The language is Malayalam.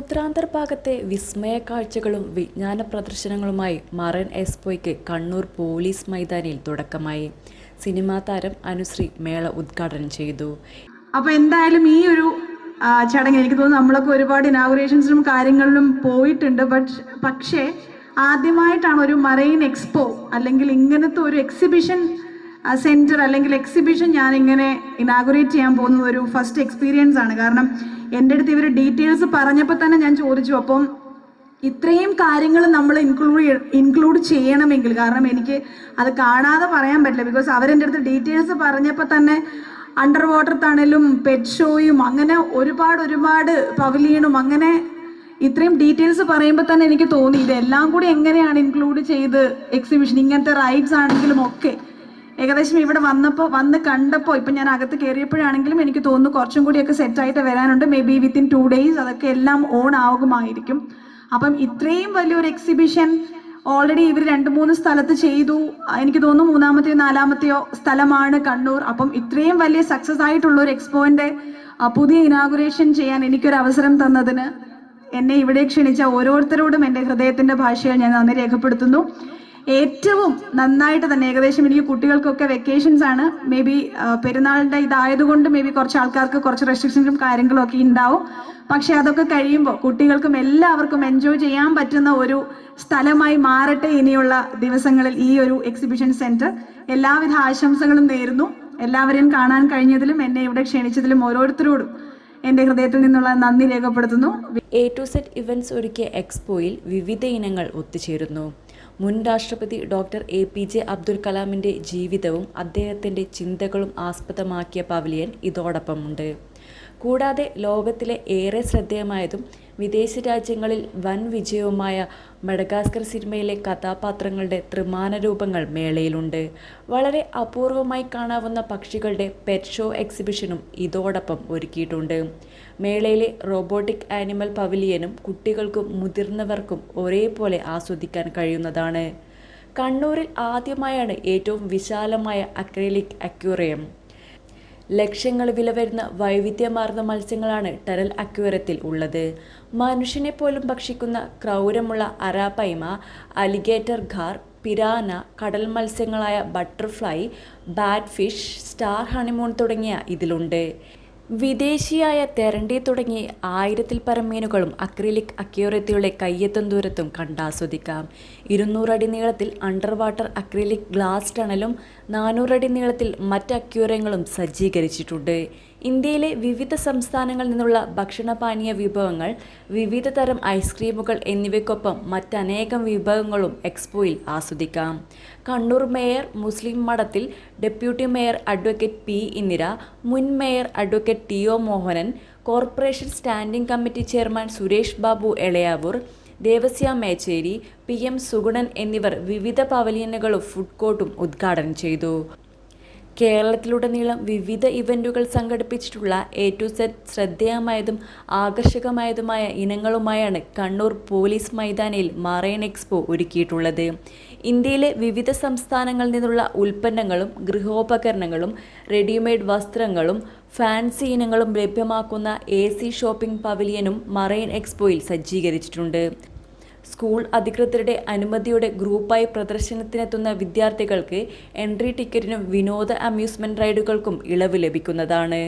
ഉത്തരാന്തർ ഭാഗത്തെ വിസ്മയ കാഴ്ചകളും വിജ്ഞാന പ്രദർശനങ്ങളുമായി മറൈൻ എക്സ്പോയ്ക്ക് കണ്ണൂർ പോലീസ് മൈതാനിയിൽ തുടക്കമായി. സിനിമാ താരം അനുശ്രീ മേള ഉദ്ഘാടനം ചെയ്തു. അപ്പൊ എന്തായാലും ഈ ഒരു ചടങ്ങ് എനിക്ക് തോന്നുന്നു നമ്മളൊക്കെ ഒരുപാട് ഇനാഗുറേഷൻസിലും കാര്യങ്ങളിലും പോയിട്ടുണ്ട്. ബട്ട് പക്ഷേ ആദ്യമായിട്ടാണ് ഒരു മറൈൻ എക്സ്പോ അല്ലെങ്കിൽ ഇങ്ങനത്തെ ഒരു എക്സിബിഷൻ സെന്റർ അല്ലെങ്കിൽ എക്സിബിഷൻ ഞാൻ ഇങ്ങനെ ഇനാഗുറേറ്റ് ചെയ്യാൻ പോകുന്ന ഒരു ഫസ്റ്റ് എക്സ്പീരിയൻസ് ആണ്. കാരണം എന്റെ അടുത്ത് ഇവർ ഡീറ്റെയിൽസ് പറഞ്ഞപ്പോൾ തന്നെ ഞാൻ ചോദിച്ചു അപ്പം ഇത്രയും കാര്യങ്ങൾ നമ്മൾ ഇൻക്ലൂഡ് ഇൻക്ലൂഡ് ചെയ്യണമെങ്കിൽ കാരണം എനിക്ക് അത് കാണാതെ പറയാൻ പറ്റില്ല. ബിക്കോസ് അവരെന്റെ അടുത്ത് ഡീറ്റെയിൽസ് പറഞ്ഞപ്പോൾ തന്നെ അണ്ടർ വാട്ടർ തണലും പെറ്റ് ഷോയും അങ്ങനെ ഒരുപാട് ഒരുപാട് പവലിയനും അങ്ങനെ ഇത്രയും ഡീറ്റെയിൽസ് പറയുമ്പോൾ തന്നെ എനിക്ക് തോന്നി ഇതെല്ലാം കൂടി എങ്ങനെയാണ് ഇൻക്ലൂഡ് ചെയ്ത് എക്സിബിഷൻ ഇങ്ങനത്തെ റൈഡ്സ് ആണെങ്കിലും ഒക്കെ ഏകദേശം ഇവിടെ വന്നപ്പോൾ വന്ന് കണ്ടപ്പോൾ ഇപ്പം ഞാൻ അകത്ത് കയറിയപ്പോഴാണെങ്കിലും എനിക്ക് തോന്നുന്നു കുറച്ചും കൂടിയൊക്കെ സെറ്റായിട്ട് വരാനുണ്ട്. May be within two days അതൊക്കെ എല്ലാം ഓൺ ആകുമായിരിക്കും. അപ്പം ഇത്രയും വലിയൊരു എക്സിബിഷൻ ഓൾറെഡി ഇവർ രണ്ട് മൂന്ന് സ്ഥലത്ത് ചെയ്തു. എനിക്ക് തോന്നുന്നു മൂന്നാമത്തെയോ നാലാമത്തെയോ സ്ഥലമാണ് കണ്ണൂർ. അപ്പം ഇത്രയും വലിയ സക്സസ് ആയിട്ടുള്ള ഒരു എക്സ്പോന്റെ പുതിയ ഇനാഗുറേഷൻ ചെയ്യാൻ എനിക്കൊരു അവസരം തന്നതിന് എന്നെ ഇവിടെ ക്ഷണിച്ച ഓരോരുത്തരോടും എന്റെ ഹൃദയത്തിന്റെ ഭാഷയിൽ ഞാൻ നന്ദി രേഖപ്പെടുത്തുന്നു. ഏറ്റവും നന്നായിട്ട് തന്നെ ഏകദേശം എനിക്ക് കുട്ടികൾക്കൊക്കെ വെക്കേഷൻസ് ആണ്. മേ ബി പെരുന്നാളിന്റെ ഇതായതുകൊണ്ട് മേ ബി കുറച്ച് ആൾക്കാർക്ക് കുറച്ച് റെസ്ട്രിക്ഷൻസും കാര്യങ്ങളും ഒക്കെ ഉണ്ടാവും പക്ഷെ അതൊക്കെ കഴിയുമ്പോൾ കുട്ടികൾക്കും എല്ലാവർക്കും എൻജോയ് ചെയ്യാൻ പറ്റുന്ന ഒരു സ്ഥലമായി മാറട്ടെ ഇനിയുള്ള ദിവസങ്ങളിൽ ഈ ഒരു എക്സിബിഷൻ സെന്റർ എല്ലാവിധ ആശംസകളും നേരുന്നു. എല്ലാവരെയും കാണാൻ കഴിഞ്ഞതിലും എന്നെ ഇവിടെ ക്ഷണിച്ചതിലും ഓരോരുത്തരോടും എന്റെ ഹൃദയത്തിൽ നിന്നുള്ള നന്ദി രേഖപ്പെടുത്തുന്നു. എ ടു സെറ്റ് ഇവന്റ്സ് ഒരുക്കിയ എക്സ്പോയിൽ വിവിധ ഇനങ്ങൾ ഒത്തുചേരുന്നു. മുൻ രാഷ്ട്രപതി doctor A P J Abdul കലാമിന്റെ ജീവിതവും അദ്ദേഹത്തിന്റെ ചിന്തകളും ആസ്പദമാക്കിയ പവലിയൻ ഇതോടൊപ്പമുണ്ട്. കൂടാതെ ലോകത്തിലെ ഏറെ ശ്രദ്ധേയമായതും വിദേശ രാജ്യങ്ങളിൽ വൻ വിജയവുമായ മഡഗാസ്കർ സിനിമയിലെ കഥാപാത്രങ്ങളുടെ ത്രിമാന രൂപങ്ങൾ മേളയിലുണ്ട്. വളരെ അപൂർവമായി കാണാവുന്ന പക്ഷികളുടെ പെറ്റ് ഷോ എക്സിബിഷനും ഇതോടൊപ്പം ഒരുക്കിയിട്ടുണ്ട്. മേളയിലെ റോബോട്ടിക് ആനിമൽ പവിലിയനും കുട്ടികൾക്കും മുതിർന്നവർക്കും ഒരേപോലെ ആസ്വദിക്കാൻ കഴിയുന്നതാണ്. കണ്ണൂരിൽ ആദ്യമായാണ് ഏറ്റവും വിശാലമായ അക്രലിക് അക്യൂറിയം ലക്ഷങ്ങൾ വില വരുന്ന വൈവിധ്യമാർന്ന മത്സ്യങ്ങളാണ് ടരൽ അക്വേറത്തിൽ ഉള്ളത്. മനുഷ്യനെ പോലും ഭക്ഷിക്കുന്ന ക്രൗരമുള്ള അരാപൈമ അലിഗേറ്റർ ഘാർ പിരാന കടൽ മത്സ്യങ്ങളായ butterfly bat fish star honeymoon തുടങ്ങിയ ഇതിലുണ്ട്. വിദേശിയായ തെരണ്ടി തുടങ്ങി ആയിരത്തിൽ പരം മീനുകളും അക്രിലിക് അക്യൂറത്തിയുടെ കയ്യെത്തും ദൂരത്തും കണ്ടാസ്വദിക്കാം. ഇരുന്നൂറടി നീളത്തിൽ അണ്ടർ വാട്ടർ അക്രിലിക് ഗ്ലാസ് ടണലും നാനൂറടി നീളത്തിൽ മറ്റ് അക്യൂരങ്ങളും സജ്ജീകരിച്ചിട്ടുണ്ട്. ഇന്ത്യയിലെ വിവിധ സംസ്ഥാനങ്ങളിൽ നിന്നുള്ള ഭക്ഷണപാനീയ വിഭവങ്ങൾ വിവിധ തരം ഐസ്ക്രീമുകൾ എന്നിവയ്ക്കൊപ്പം മറ്റനേകം വിഭവങ്ങളും എക്സ്പോയിൽ ആസ്വദിക്കാം. Kannur mayor Muslih Madathil deputy mayor advocate P Indira മുൻ mayor advocate T O Mohanan corporation standing committee chairman Suresh Babu Elayavoor Devasya Mecheri P M Sugunan എന്നിവർ വിവിധ പവലിയനുകളും ഫുഡ് കോർട്ടും ഉദ്ഘാടനം ചെയ്തു. കേരളത്തിലുടനീളം വിവിധ ഇവന്റുകൾ സംഘടിപ്പിച്ചിട്ടുള്ള എ ടു സെറ്റ് ശ്രദ്ധേയമായതും ആകർഷകമായതുമായ ഇനങ്ങളുമായാണ് കണ്ണൂർ പോലീസ് മൈതാനിയിൽ മറൈൻ എക്സ്പോ ഒരുക്കിയിട്ടുള്ളത്. ഇന്ത്യയിലെ വിവിധ സംസ്ഥാനങ്ങളിൽ നിന്നുള്ള ഉൽപ്പന്നങ്ങളും ഗൃഹോപകരണങ്ങളും റെഡിമെയ്ഡ് വസ്ത്രങ്ങളും ഫാൻസി ഇനങ്ങളും ലഭ്യമാക്കുന്ന എ സി ഷോപ്പിംഗ് പവലിയനും മറൈൻ എക്സ്പോയിൽ സജ്ജീകരിച്ചിട്ടുണ്ട്. സ്കൂൾ അധികൃതരുടെ അനുമതിയോടെ ഗ്രൂപ്പായി പ്രദർശനത്തിനെത്തുന്ന വിദ്യാർത്ഥികൾക്ക് എൻട്രി ടിക്കറ്റിനും വിനോദ അമ്യൂസ്മെന്റ് റൈഡുകൾക്കും ഇളവ് ലഭിക്കുന്നതാണ്.